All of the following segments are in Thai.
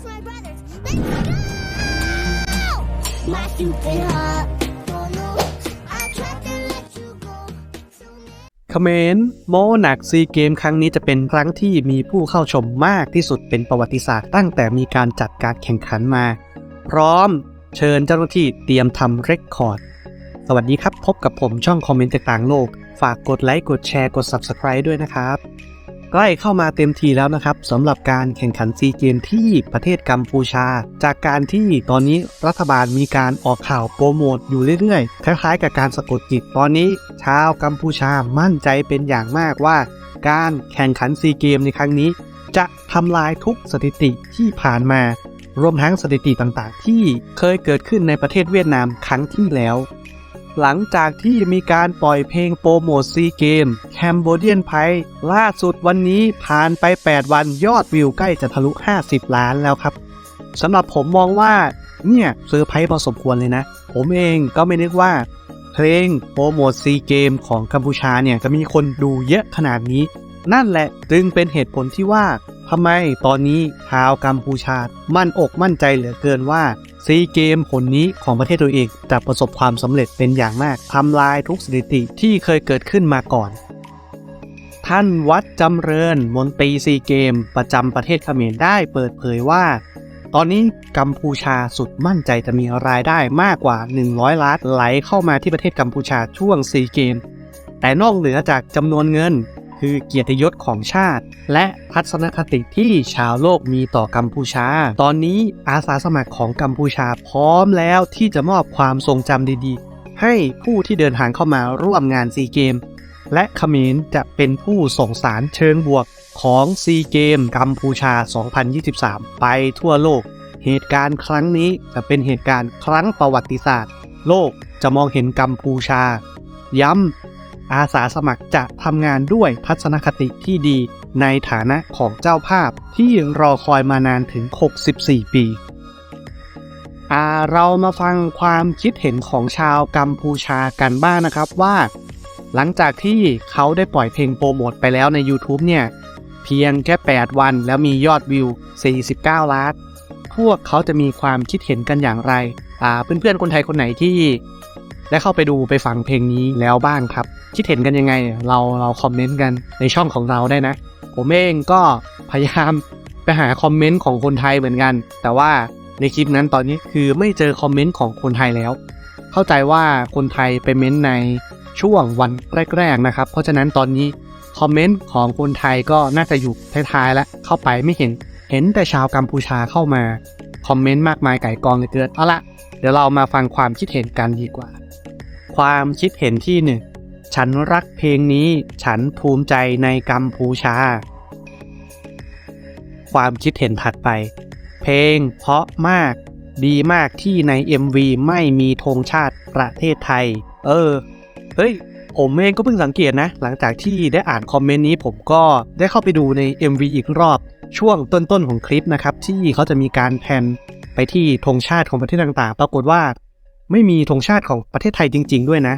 That's my brothers. Let's go! My stupid heart don't know. I tried to let you go. So เขมรโมหนักซีเกมครั้งนี้จะเป็นครั้งที่มีผู้เข้าชมมากที่สุดเป็นประวัติศาสตร์ตั้งแต่มีการจัดการแข่งขันมา พร้อมเชิญเจ้าหน้าที่เตรียมทำเรคคอร์ด สวัสดีครับ พบกับผมช่องคอมเมนต์ต่างโลก ฝากกดไลค์กดแชร์กด Subscribe ด้วยนะครับ ใกล้เข้ามาเต็มทีแล้วนะครับสำหรับการแข่งขันซีเกมที่ประเทศกัมพูชา จากการที่ตอนนี้รัฐบาลมีการออกข่าวโปรโมทอยู่เรื่อยๆ คล้ายๆ กับการสะกดจิตตอนนี้ ชาวกัมพูชามั่นใจเป็นอย่างมากว่า การแข่งขันซีเกมในครั้งนี้ จะทำลายทุกสถิติที่ผ่านมารวมทั้งสถิติต่างๆ ที่เคยเกิดขึ้นในประเทศเวียดนามครั้งที่แล้ว หลังจากที่มีการปล่อยเพลงโปรโมทซีเกมแคมโบเดียนไพล่าสุดวันนี้ผ่านไป 8 วันยอดวิวใกล้จะทะลุ 50 ล้านแล้วครับสำหรับผมมองว่าเนี่ยเซอร์ไพรส์พอสมควรเลยนะ ผมเองก็ไม่นึกว่า เพลงโปรโมทซีเกมของกัมพูชาเนี่ยจะมีคนดูเยอะขนาดนี้ นั่นแหละจึงเป็นเหตุผลที่ว่า ทำไมตอนนี้ชาวกัมพูชา มั่นอกมั่นใจเหลือเกินว่าซีเกมผลนี้ของประเทศตัวเองจะประสบความสำเร็จเป็นอย่างมากทำลายทุกสถิติที่เคยเกิดขึ้นมาก่อน ท่านวัดจำเริญมนตรีซีเกมประจำประเทศเขมรได้เปิดเผยว่า ตอนนี้กัมพูชาสุดมั่นใจจะมีรายได้มากกว่า 100 ล้านไหลเข้ามาที่ประเทศกัมพูชาช่วงซีเกมแต่นอกเหนือจากจำนวนเงิน คือเกียรติยศของชาติ และทัศนคติที่ชาวโลกมีต่อกัมพูชา ตอนนี้อาสาสมัครของกัมพูชาพร้อมแล้วที่จะมอบความทรงจำดีๆ ให้ผู้ที่เดินทางเข้ามาร่วมงานซีเกม และเขมรจะเป็นผู้ส่งสารเชิงบวกของซีเกมกัมพูชา 2023 ไปทั่วโลก เหตุการณ์ครั้งนี้จะเป็นเหตุการณ์ครั้งประวัติศาสตร์ โลกจะมองเห็นกัมพูชา ย้ำ อาสาสมัครจะทำงานด้วยทัศนคติที่ดีในฐานะของเจ้าภาพที่รอคอยมานานถึง 64 ปีาเรามาฟังความคิดเห็นของชาวกัมพูชากันบ้างนะครับว่า หลังจากที่เขาได้ปล่อยเพลงโปรโมทไปแล้วใน YouTube เนี่ย เพียงแค่ 8 วันแล้วมียอดวิว 49 ล้าน พวกเขาจะมีความคิดเห็นกันอย่างไรอ่าเพื่อนๆคนไทยคนไหนที่ ได้เข้าไปดูไปฟังเพลงนี้แล้วบ้างครับ คิดเห็นกันยังไง เราเราคอมเมนต์กันในช่องของเราได้นะ ผมเองก็พยายามไปหาคอมเมนต์ของคนไทยเหมือนกัน แต่ว่าในคลิปนั้นตอนนี้คือไม่เจอคอมเมนต์ของคนไทยแล้ว เข้าใจว่าคนไทยไปเม้นต์ในช่วงวันแรกๆนะครับ เพราะฉะนั้นตอนนี้คอมเมนต์ของคนไทยก็น่าจะอยู่ท้ายๆแล้วเข้าไปไม่เห็น เห็นแต่ชาวกัมพูชาเข้ามา คอมเมนต์มากมายไก่กองเลยเกินเอาละเดี๋ยวเรามาฟังความคิดเห็นกันดีกว่า ความคิดเห็นที่หนึ่งฉันรักเพลงนี้ฉันภูมิใจในกัมพูชา ความคิดเห็นถัดไป เพลงเพราะมาก ดีมากที่ใน MV ไม่มีธงชาติประเทศไทย เออ เฮ้ย ผมเองก็เพิ่งสังเกตนะ หลังจากที่ได้อ่านคอมเมนต์นี้ผมก็ได้เข้าไปดูใน MV อีกรอบ ช่วงต้นๆของคลิปนะครับ ที่เขาจะมีการแพนไปที่ธงชาติของประเทศต่างๆ ปรากฏว่า ไม่มีธงชาติของประเทศไทยจริง ๆ ด้วยนะ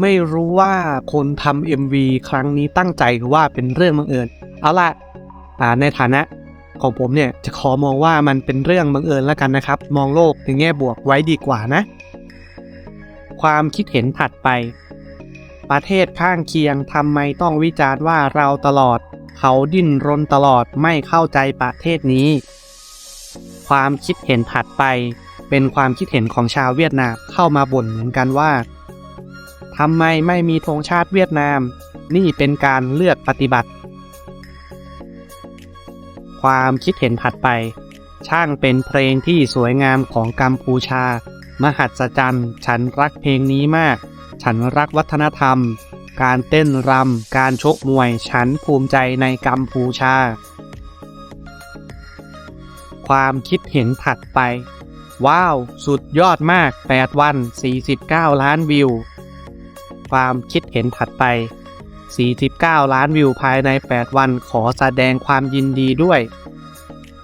ไม่รู้ว่าคนทำ MV ครั้งนี้ตั้งใจหรือว่าเป็นเรื่องบังเอิญ เอาล่ะในฐานะของผมเนี่ยจะขอมองว่ามันเป็นเรื่องบังเอิญแล้วกันนะครับ มองโลกในแง่บวกไว้ดีกว่านะ ความคิดเห็นถัดไป ประเทศข้างเคียงทำไมต้องวิจารณ์ว่าเราตลอด เขาดิ้นรนตลอดไม่เข้าใจประเทศนี้ ความคิดเห็นถัดไป เป็นความคิดเห็นของชาวเวียดนามเข้ามาบ่นเหมือนกันว่าทำไมไม่มีธงชาติเวียดนาม นี่เป็นการเลือกปฏิบัติ ความคิดเห็นถัดไป ช่างเป็นเพลงที่สวยงามของกัมพูชา มหัศจรรย์ ฉันรักเพลงนี้มาก ฉันรักวัฒนธรรม การเต้นรำ การชกมวย ฉันภูมิใจในกัมพูชา ความคิดเห็นถัดไป ว้าว สุดยอดมาก 8 วัน 49 ล้านวิว ความคิดเห็นถัดไป 49 ล้านวิวภายใน 8 วันขอแสดงความยินดีด้วย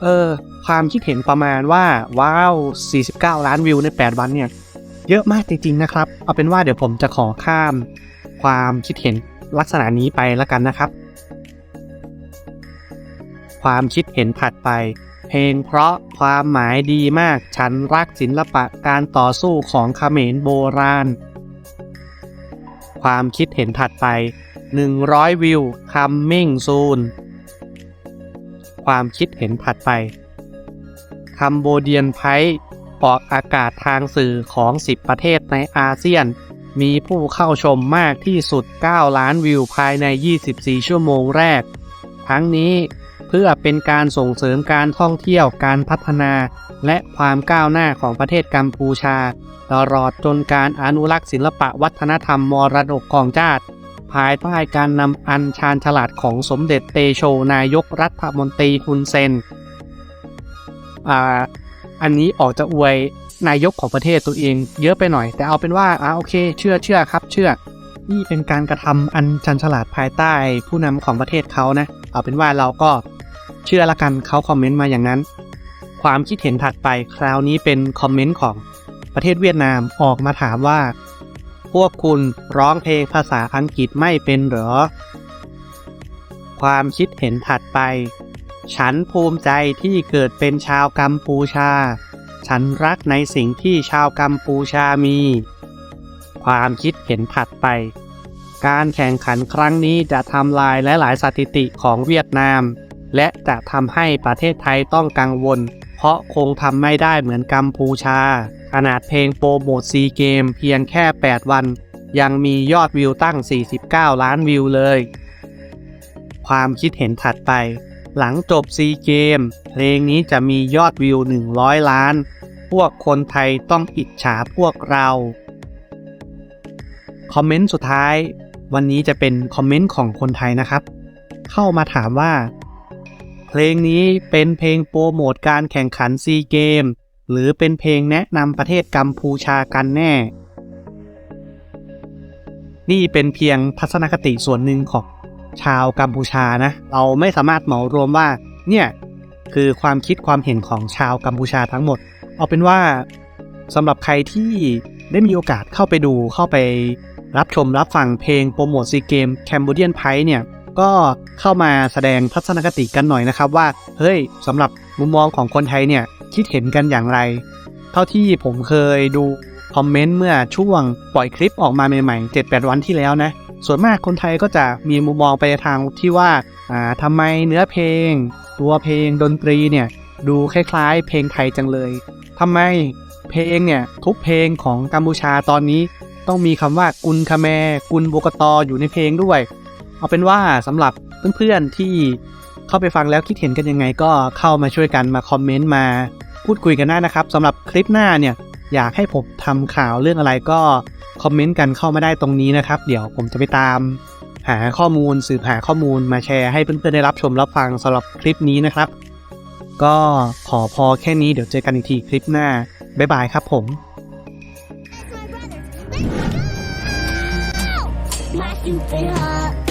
เออ ความคิดเห็นประมาณว่า ว้าว 49 ล้านวิวใน 8 วันเนี่ย เยอะมากจริงๆนะครับ เอาเป็นว่าเดี๋ยวผมจะขอข้าม ความคิดเห็นลักษณะนี้ไปแล้วกันนะครับ ความคิดเห็นถัดไป เพลงเพราะความหมายดีมากฉันรักศิลปะการต่อสู้ของเขมรโบราณ ความคิดเห็นถัดไป 100 วิว coming soon ความคิดเห็นถัดไปคัมโบเดียนไพออกอากาศทางสื่อของ 10 ประเทศในอาเซียน มีผู้เข้าชมมากที่สุด 9 ล้านวิวภายใน 24 ชั่วโมงแรก ทั้งนี้ เพื่อเป็นการส่งเสริมการท่องเที่ยวการพัฒนา และความก้าวหน้าของประเทศกัมพูชา ตลอดจนการอนุรักษ์ศิลปะวัฒนธรรมมรดกของชาติภายใต้การนำอัญชานฉลาดของสมเด็จเตโชนายกรัฐมนตรีฮุนเซนอ่าอันนี้ออกจะอวยนายกของประเทศตัวเอง เยอะไปหน่อย แต่เอาเป็นว่าอ่าโอเค เชื่อเชื่อครับ เชื่อ นี่เป็นการกระทำอันชันฉลาดภายใต้ผู้นำของประเทศเขานะ เอาเป็นว่าเราก็ เชื่อละกันเขาคอมเมนต์มาอย่างนั้น ความคิดเห็นถัดไปคราวนี้เป็นคอมเมนต์ของประเทศเวียดนามออกมาถามว่า พวกคุณร้องเพลงภาษาอังกฤษไม่เป็นเหรอ ความคิดเห็นถัดไป ฉันภูมิใจที่เกิดเป็นชาวกัมพูชา ฉันรักในสิ่งที่ชาวกัมพูชามี ความคิดเห็นถัดไป การแข่งขันครั้งนี้จะทำลายและหลายๆสถิติของเวียดนาม และจะทำให้ประเทศไทยต้องกังวล เพราะคงทำไม่ได้เหมือนกัมพูชา ขนาดเพลงโปรโมทซีเกมเพียงแค่ 8 วัน ยังมียอดวิวตั้ง 49 ล้านวิวเลย ความคิดเห็นถัดไป หลังจบซีเกมเพลงนี้จะมียอดวิว 100 ล้าน พวกคนไทยต้องอิจฉาพวกเรา คอมเมนต์สุดท้าย วันนี้จะเป็นคอมเมนต์ของคนไทยนะครับ เข้ามาถามว่า เพลงนี้เป็นเพลงโปรโมทการแข่งขันซีเกม หรือเป็นเพลงแนะนำประเทศกัมพูชากันแน่ นี่เป็นเพียงทัศนคติส่วนหนึ่งของชาวกัมพูชานะ เราไม่สามารถเหมารวมว่า เนี่ย คือความคิดความเห็นของชาวกัมพูชาทั้งหมด เอาเป็นว่าสำหรับใครที่ได้มีโอกาสเข้าไปดูเข้าไปรับชมรับฟังเพลงโปรโมทซีเกมแคม b เดียนไพเนี่ย ก็เข้ามาแสดงทัศนคติกันหน่อยนะครับว่า เฮ้ยสำหรับมุมมองของคนไทยเนี่ยคิดเห็นกันอย่างไร เท่าที่ผมเคยดูคอมเมนต์เมื่อช่วงปล่อยคลิปออกมาใหม่ๆ 7-8 วันที่แล้วนะ ส่วนมากคนไทยก็จะมีมุมมองไปทางที่ว่าอ่าทำไมเนื้อเพลง ตัวเพลงดนตรีเนี่ยดูคล้ายๆ เพลงไทยจังเลยทำไมเพลงเนี่ยทุกเพลงของกัมพูชาตอนนี้ ต้องมีคำว่ากุนคาแมกุนโบกตออยู่ในเพลงด้วย เอาเป็นว่าสำหรับเพื่อนๆที่เข้าไปฟังแล้วคิดเห็นกันยังไงก็เข้ามาช่วยกันมาคอมเมนต์มาพูดคุยกันได้นะครับสำหรับคลิปหน้าเนี่ยอยากให้ผมทำข่าวเรื่องอะไรก็คอมเมนต์กันเข้ามาได้ตรงนี้นะครับ เดี๋ยวผมจะไปตาม หาข้อมูลสืบหาข้อมูลมาแชร์ให้เพื่อนๆได้รับชมรับฟังสำหรับคลิปนี้นะครับ ก็ขอพอแค่นี้เดี๋ยวเจอกันอีกทีคลิปหน้า บ๊ายบายครับผม My stupid heart